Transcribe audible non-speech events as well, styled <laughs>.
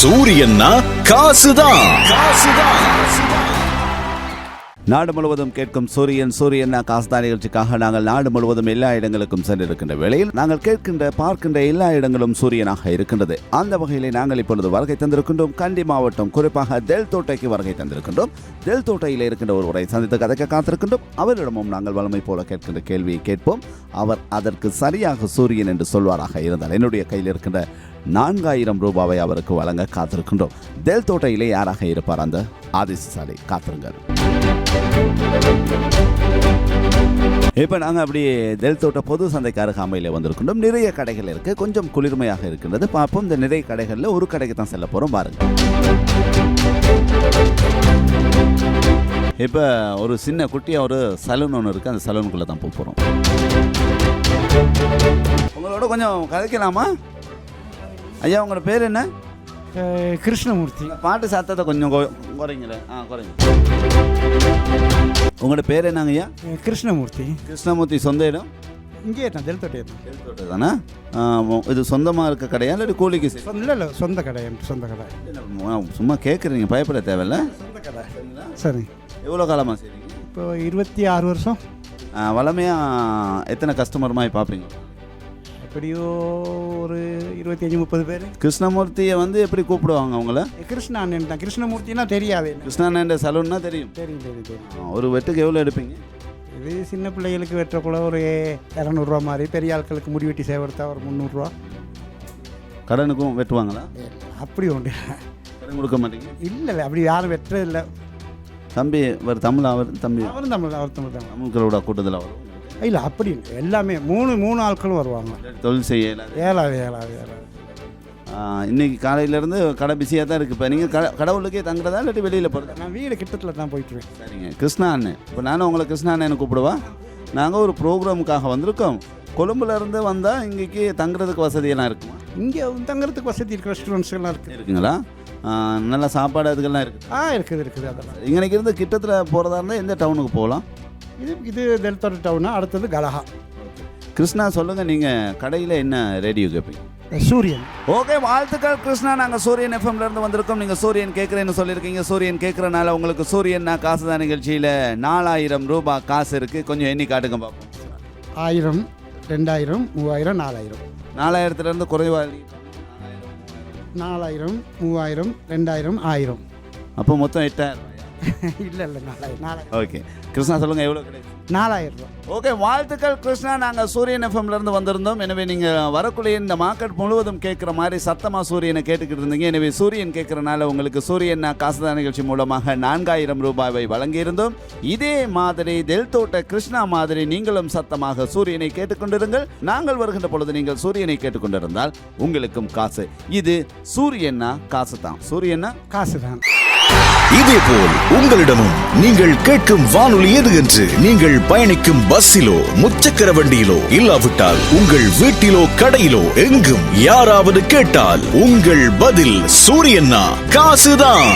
சூரியன்னா காசுதான். காசுதான் நாடு முழுவதும் கேட்கும் சூரியன் சூரியன் காசுதான் நிகழ்ச்சிக்காக நாங்கள் நாடு முழுவதும் எல்லா இடங்களுக்கும் சென்றிருக்கின்ற வேளையில் நாங்கள் கேட்கின்ற பார்க்கின்ற எல்லா இடங்களும் சூரியனாக இருக்கின்றது. அந்த வகையிலே நாங்கள் இப்பொழுது வருகை தந்திருக்கின்றோம். கண்டி மாவட்டம் குறிப்பாக தெல் தோட்டைக்கு வருகை தந்திருக்கின்றோம். தெல் தோட்டையில் இருக்கின்ற ஒருவரை சந்தித்து கதைக்க காத்திருக்கின்றோம். அவரிடமும் நாங்கள் வளமை போல கேட்கின்ற கேள்வியை கேட்போம். அவர் அதற்கு சரியாக சூரியன் என்று சொல்வாராக இருந்தால் என்னுடைய கையில் இருக்கின்ற நான்காயிரம் ரூபாவை அவருக்கு வழங்க காத்திருக்கின்றோம். தெல் தோட்டையிலே யாராக இருப்பார் அந்த ஆதிசாலை காத்திருங்கள். இப்போ நாங்கள் அப்படியே தெல் தோட்ட பொது சந்தைக்கு அருகாமையில் வந்திருக்கின்றோம். நிறைய கடைகள் இருக்கு. கொஞ்சம் குளிர்மையாக இருக்கின்றது. பார்ப்போம். இந்த நிறைய கடைகளில் ஒரு கடைக்கு தான் செல்ல போகிறோம் பாருங்க. இப்போ ஒரு சின்ன குட்டியாக ஒரு சலூன் ஒன்று இருக்குது அந்த சலூனுக்குள்ளே தான் போக போகிறோம் உங்களோட கொஞ்சம் கதைக்கலாமா? ஐயா உங்களோட பேர் என்ன? கிருஷ்ணமூர்த்தி. பாட்டு சத்தத்தை கொஞ்சம் குறைங்களேன் ஆ குறைங்க. உங்களோட பேர் என்னங்க ஐயா? கிருஷ்ணமூர்த்தி. கிருஷ்ணமூர்த்தி சொந்த இடம்? இங்கே தான் தெல்தொட்டே தெல்தோட்டை தானே. இது சொந்தமாக இருக்க கடையா இல்லை கூலிக்கு சொந்த இல்லை சொந்த கடை சொந்த கடை. சும்மா கேட்குறீங்க பயப்பட தேவையில்ல. சொந்த கடை. சரி. எவ்வளோ காலமாக செய்றீங்க? இப்போ இருபத்தி ஆறு வருஷம் வளமையாக எத்தனை கஸ்டமர் மாதிரி பார்ப்பீங்க எப்படியோ ஒரு இருபத்தஞ்சி முப்பது பேர். கிருஷ்ணமூர்த்தியை வந்து எப்படி கூப்பிடுவாங்க அவங்கள? கிருஷ்ணா அண்ணன் தான். கிருஷ்ணமூர்த்தினா தெரியாது. எனக்கு. கிருஷ்ணானந்த சலூன்னா தெரியும். தெரியும் தெரியும் தெரியும். ஒரு வெட்டுக்கு எவ்வளோ எடுப்பீங்க? இது சின்ன பிள்ளைகளுக்கு வெட்டக்குள்ள ஒரு இரநூறுவா மாதிரி. பெரிய ஆட்களுக்கு முடி வெட்டி சேவரத்தா ஒரு முந்நூறுரூவா கடனுக்கும் வெட்டுவாங்களா? அப்படி உண்டு. கடன் கொடுக்க மாட்டீங்க? இல்லை இல்லை அப்படி யாரும் வெட்டுறது இல்லை தம்பி அவர் தமிழ் அவர் தம்பி. அவரும் தமிழ் அவர் தமிழ் தமிழ்களோட கூட்டத்தில் வரும் இல்லை அப்படி இல்லை. எல்லாமே மூணு மூணு ஆட்களும் வருவாங்க. தொழில் செய்ய ஏழாவது ஆ, இன்னைக்கு காலையிலேருந்து கடை பிஸியாக தான் இருக்குது இப்போ நீங்கள் கடை கடவுளுக்கே தங்குறதா இல்லாட்டி வெளியில் போகிறதா நான் வீடு கிட்டத்தில் தான் போயிட்டுருவேன். சரிங்க. கிருஷ்ணா அண்ணன். இப்போ நானும் உங்களை கிருஷ்ணா அண்ணன் கூப்பிடுவா. நாங்கள் ஒரு ப்ரோக்ராமுக்காக வந்திருக்கோம். கொழும்புல இருந்து வந்தால் இங்கேக்கு தங்குறதுக்கு வசதியெல்லாம் இருக்குமா? இங்கே தங்குறதுக்கு வசதி இருக்கு ரெஸ்டாரண்ட்ஸ் எல்லாம் இருக்குது இருக்குங்களா? நல்ல சாப்பாடு அதுக்கெல்லாம் இருக்குது ஆ இருக்குது இருக்குது அதெல்லாம். இங்கனைக்கு இருந்து கிட்டத்தில் போகிறதா இருந்தால் எந்த டவுனுக்கு போகலாம்? இது இது தெல்தோட்ட டவுனு அடுத்தது கலஹா. கிருஷ்ணா சொல்லுங்கள் நீங்கள் கடையில் என்ன ரேடியோ கேட்பீங்க சூரியன். ஓகே வாழ்த்துக்கள் கிருஷ்ணா. நாங்கள் சூரியன் எஃப்எம்ல இருந்து வந்திருக்கோம். நீங்கள் சூரியன் கேட்குறேன்னு சொல்லியிருக்கீங்க. சூரியன் கேட்குறனால உங்களுக்கு சூரியன் காசு தான் நிகழ்ச்சியில் நாலாயிரம் ரூபாய் காசு இருக்குது கொஞ்சம் எண்ணி காட்டுங்க பார்ப்போம் ஆயிரம் ரெண்டாயிரம் மூவாயிரம் நாலாயிரம். நாலாயிரத்துலேருந்து குறைவா நாலாயிரம் மூவாயிரம் ரெண்டாயிரம் ஆயிரம். அப்போ மொத்தம் எட்டாயிரம். <laughs> இல்லை இல்லை நாலாயிரம். நாலாயிரம். ஓகே. கிருஷ்ணா சொல்லுங்கள் எவ்வளோ கிடைக்கும்? நாலாயிரம் ரூபா. ஓகே வாழ்த்துக்கள் கிருஷ்ணா. நாங்கள் சூரியன் எஃப்எம்ல இருந்து வந்திருந்தோம். எனவே நீங்கள் வரக்கூடிய இந்த மார்க்கெட் முழுவதும் கேட்குற மாதிரி சத்தமாக சூரியனை கேட்டுக்கிட்டு இருந்தீங்க. எனவே சூரியன் கேட்குறனால உங்களுக்கு சூரியன் காசுதான் நிகழ்ச்சி மூலமாக நான்காயிரம் ரூபாயை வழங்கியிருந்தோம். இதே மாதிரி தெல் தோட்ட கிருஷ்ணா மாதிரி நீங்களும் சத்தமாக சூரியனை கேட்டுக்கொண்டிருங்கள். நாங்கள் வருகின்ற பொழுது நீங்கள் சூரியனை கேட்டுக்கொண்டிருந்தால் உங்களுக்கும் காசு. இது சூரியன்னா காசு தான் சூரியன்னா காசு தான் இதேபோல் உங்களிடமும் நீங்கள் கேட்கும் வானொலி எது என்று நீங்கள் பயணிக்கும் பஸ்ஸிலோ முச்சக்கர வண்டியிலோ இல்லாவிட்டால் உங்கள் வீட்டிலோ கடையிலோ எங்கும் யாராவது கேட்டால் உங்கள் பதில் சூரியன்னா காசுதான்.